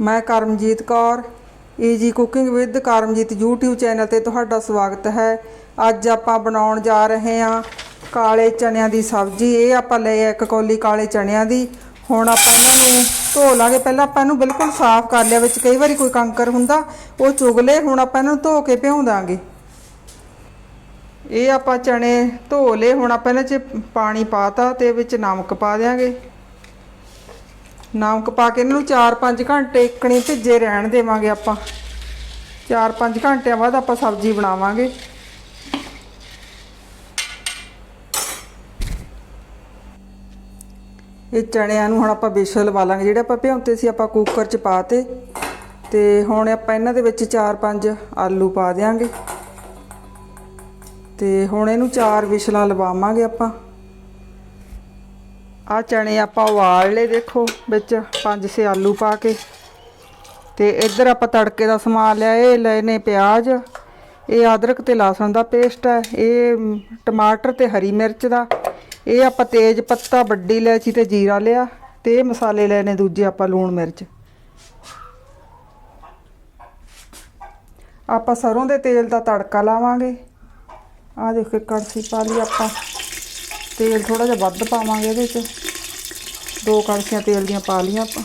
ਮੈਂ Karamjeet Kaur, easy cooking with Karamjeet YouTube channel ਤੇ ਤੁਹਾਡਾ ਸਵਾਗਤ ਹੈ। ਅੱਜ ਆਪਾਂ ਬਣਾਉਣ ਜਾ ਰਹੇ ਹਾਂ ਕਾਲੇ ਚਣਿਆਂ ਦੀ ਸਬਜ਼ੀ। ਇਹ ਆਪਾਂ ਲਏ ਇੱਕ ਕੌਲੀ ਕਾਲੇ ਚਣਿਆਂ ਦੀ। ਹੁਣ ਆਪਾਂ ਇਹਨਾਂ ਨੂੰ ਧੋ ਲਾਂਗੇ। ਪਹਿਲਾਂ ਆਪਾਂ ਇਹਨੂੰ ਬਿਲਕੁਲ ਸਾਫ਼ ਕਰ ਲਿਆ, ਵਿੱਚ ਕਈ ਵਾਰੀ ਕੋਈ ਕੰਕਰ ਹੁੰਦਾ, ਉਹ ਚੁਗ ਲਏ। ਹੁਣ ਆਪਾਂ ਇਹਨਾਂ ਨੂੰ ਧੋ ਕੇ ਭਿਉਂ ਦਾਂਗੇ। ਇਹ ਆਪਾਂ ਚਣੇ ਧੋ ਲਏ। ਹੁਣ ਆਪਾਂ ਇਹਨਾਂ 'ਚ ਪਾਣੀ ਪਾਤਾ ਤੇ ਵਿੱਚ ਨਮਕ ਪਾ ਦਿਆਂਗੇ। ਨਮਕ ਪਾ ਕੇ ਇਹਨਾਂ ਨੂੰ 4-5 ਘੰਟੇ ਇੱਕਣੀ ਭਿੱਜੇ ਰਹਿਣ ਦੇਵਾਂਗੇ ਆਪਾਂ। 4-5 ਘੰਟਿਆਂ ਬਾਅਦ ਆਪਾਂ ਸਬਜ਼ੀ ਬਣਾਵਾਂਗੇ। ਇਹ ਚਣਿਆਂ ਨੂੰ ਹੁਣ ਆਪਾਂ ਬੇਸਣ ਲਵਾ ਲਾਂਗੇ। ਜਿਹੜੇ ਆਪਾਂ ਭਿਉਂਤੇ ਸੀ ਆਪਾਂ ਕੁੱਕਰ 'ਚ ਪਾਤੇ ਤੇ। ਹੁਣ ਆਪਾਂ ਇਹਨਾਂ ਦੇ ਵਿੱਚ 4-5 ਆਲੂ ਪਾ ਦੇਾਂਗੇ ਤੇ ਹੁਣ ਇਹਨੂੰ ਚਾਰ ਵਿਸ਼ਲਾਂ ਲਵਾਵਾਂਗੇ ਆਪਾਂ। ਆ ਚਣੇ ਆਪਾਂ ਉਬਾਲ ਲਏ ਦੇਖੋ, ਵਿੱਚ ਪੰਜ ਛੇ ਆਲੂ ਪਾ ਕੇ। ਤੇ ਇੱਧਰ ਆਪਾਂ ਤੜਕੇ ਦਾ ਸਮਾਨ ਲਿਆ, ਇਹ ਲਏ ਨੇ ਪਿਆਜ਼। ਇਹ ਅਦਰਕ ਤੇ ਲਸਣ ਦਾ ਪੇਸਟ ਹੈ, ਇਹ ਟਮਾਟਰ ਤੇ ਹਰੀ ਮਿਰਚ ਦਾ। ਇਹ ਆਪਾਂ ਤੇਜ ਪੱਤਾ ਵੱਡੀ ਇਲਾਇਚੀ ਤੇ ਜੀਰਾ ਲਿਆ ਤੇ ਇਹ ਮਸਾਲੇ ਲਏ ਨੇ ਦੂਜੇ ਆਪਾਂ ਲੂਣ ਮਿਰਚ। ਆਪਾਂ ਸਰੋਂ ਦੇ ਤੇਲ ਦਾ ਤੜਕਾ ਲਾਵਾਂਗੇ। ਆਹ ਦੇਖੋ ਇੱਕ ਕੜਛੀ ਪਾ ਲਈ ਆਪਾਂ। ਤੇਲ ਥੋੜਾ ਜਿਹਾ ਵੱਧ ਪਾਵਾਂਗੇ ਇਹਦੇ ਵਿੱਚ ਦੋ ਕੜਛੀਆਂ ਤੇਲ ਦੀਆਂ ਪਾ ਲਈਆਂ ਆਪਾਂ।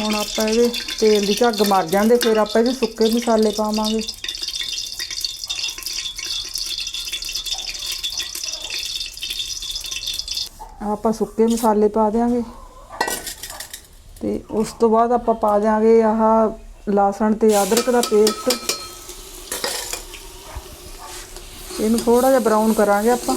ਹੁਣ ਆਪਾਂ ਇਹਦੇ ਤੇਲ ਦੀ ਝੱਗ ਮਰ ਜਾਂਦੇ, ਫਿਰ ਆਪਾਂ ਇਹਦੇ ਸੁੱਕੇ ਮਸਾਲੇ ਪਾਵਾਂਗੇ। ਆਪਾਂ ਸੁੱਕੇ ਮਸਾਲੇ ਪਾ ਦਿਆਂਗੇ। ਤੇ ਉਸ ਤੋਂ ਬਾਅਦ ਆਪਾਂ ਪਾ ਦਿਆਂਗੇ ਆਹ ਲਸਣ ਤੇ ਅਦਰਕ ਦਾ ਪੇਸਟ। ਇਹਨੂੰ ਥੋੜਾ ਜਿਹਾ ਬਰਾਊਨ ਕਰਾਂਗੇ ਆਪਾਂ।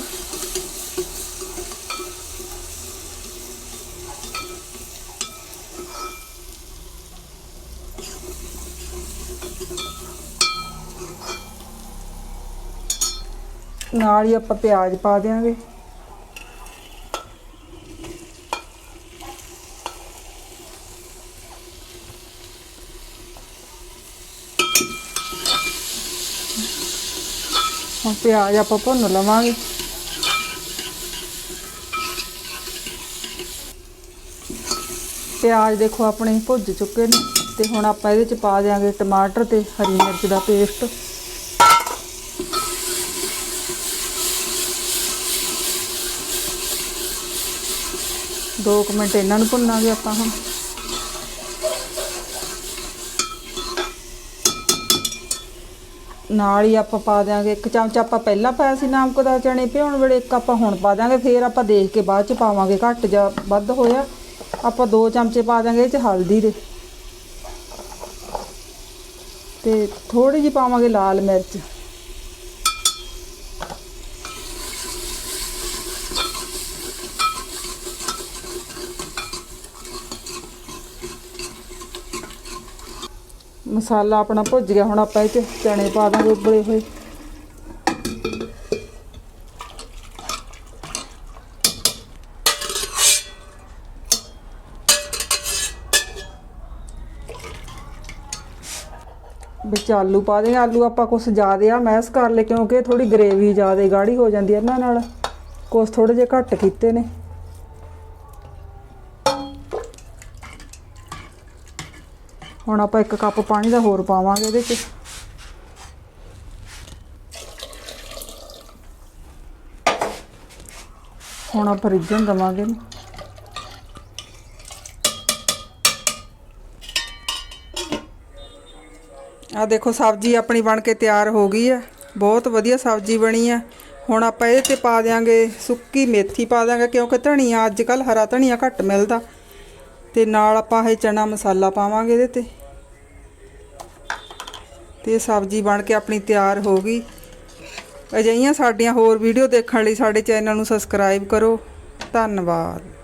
ਨਾਲ ਹੀ ਆਪਾਂ ਪਿਆਜ਼ ਪਾ ਦਿਆਂਗੇ। ਹੁਣ ਪਿਆਜ਼ ਆਪਾਂ ਭੁੰਨ ਲਵਾਂਗੇ। ਪਿਆਜ਼ ਦੇਖੋ ਆਪਣੇ ਭੁੱਜ ਚੁੱਕੇ ਨੇ ਤੇ ਹੁਣ ਆਪਾਂ ਇਹਦੇ ਚ ਪਾ ਦਿਆਂਗੇ ਟਮਾਟਰ ਤੇ ਹਰੀ ਮਿਰਚ ਦਾ ਪੇਸਟ। ਦੋ ਕੁ ਮਿੰਟ ਇਹਨਾਂ ਨੂੰ ਭੁੰਨਾਂਗੇ ਆਪਾਂ ਹੁਣ। ਨਾਲ ਹੀ ਆਪਾਂ ਪਾ ਦਿਆਂਗੇ। ਇੱਕ ਚਮਚ ਆਪਾਂ ਪਹਿਲਾਂ ਪਾਇਆ ਸੀ ਨਮਕ ਦਾ ਚਣੇ ਭਿਉਣ ਵੇਲੇ, ਇੱਕ ਆਪਾਂ ਹੁਣ ਪਾ ਦਿਆਂਗੇ। ਫਿਰ ਆਪਾਂ ਦੇਖ ਕੇ ਬਾਅਦ ਚ ਪਾਵਾਂਗੇ। ਘੱਟ ਜਾਂ ਵੱਧ ਹੋਇਆ, ਆਪਾਂ ਦੋ ਚਮਚੇ ਪਾ ਦਿਆਂਗੇ ਇਹ ਚ ਹਲਦੀ ਦੇ। ਤੇ ਥੋੜੀ ਜਿਹੀ ਪਾਵਾਂਗੇ ਲਾਲ ਮਿਰਚ। ਮਸਾਲਾ ਆਪਣਾ ਭੁੱਜ ਗਿਆ, ਹੁਣ ਆਪਾਂ ਇਹ ਚ ਚਣੇ ਪਾ ਦਾਂਗੇ ਉਬਲੇ ਹੋਏ। ਵਿੱਚ ਆਲੂ ਪਾ ਦੇ, ਆਲੂ ਆਪਾਂ ਕੁਛ ਜ਼ਿਆਦੇ ਆ ਮੈਸ ਕਰ ਲਏ, ਕਿਉਂਕਿ ਥੋੜੀ ਗ੍ਰੇਵੀ ਜ਼ਿਆਦੇ ਗਾੜੀ ਹੋ ਜਾਂਦੀ ਹੈ ਇਹਨਾਂ ਨਾਲ। ਕੁਛ ਥੋੜੇ ਜਿਹੇ ਘੱਟ ਕੀਤੇ ਨੇ। ਹੁਣ ਆਪਾਂ ਇੱਕ ਕੱਪ ਪਾਣੀ ਦਾ ਹੋਰ ਪਾਵਾਂਗੇ ਇਹਦੇ 'ਚ। ਹੁਣ ਆਪਾਂ ਰਿੱਝਣ ਦਵਾਂਗੇ ਇਹਨੂੰ। ਆ ਦੇਖੋ, ਸਬਜ਼ੀ ਆਪਣੀ ਬਣ ਕੇ ਤਿਆਰ ਹੋ ਗਈ ਹੈ ਬਹੁਤ ਵਧੀਆ ਸਬਜ਼ੀ ਬਣੀ ਹੈ ਹੁਣ ਆਪਾਂ ਇਹਦੇ ਤੇ ਪਾ ਦਿਆਂਗੇ ਸੁੱਕੀ ਮੇਥੀ ਪਾ ਦਿਆਂਗੇ ਕਿਉਂਕਿ ਧਨੀਆ ਅੱਜ ਕੱਲ ਹਰਾ ਧਨੀਆ ਘੱਟ ਮਿਲਦਾ। ਤੇ ਨਾਲ ਆਪਾਂ ਇਹ ਚਨਾ ਮਸਾਲਾ ਪਾਵਾਂਗੇ ਇਹਦੇ ਤੇ। ਤੇ ਸਬਜ਼ੀ ਬਣ ਕੇ ਆਪਣੀ ਤਿਆਰ ਹੋ ਗਈ। ਅਜਿਹੀਆਂ ਸਾਡੀਆਂ ਹੋਰ ਵੀਡੀਓ ਦੇਖਣ ਲਈ ਸਾਡੇ ਚੈਨਲ ਨੂੰ ਸਬਸਕ੍ਰਾਈਬ ਕਰੋ। ਧੰਨਵਾਦ।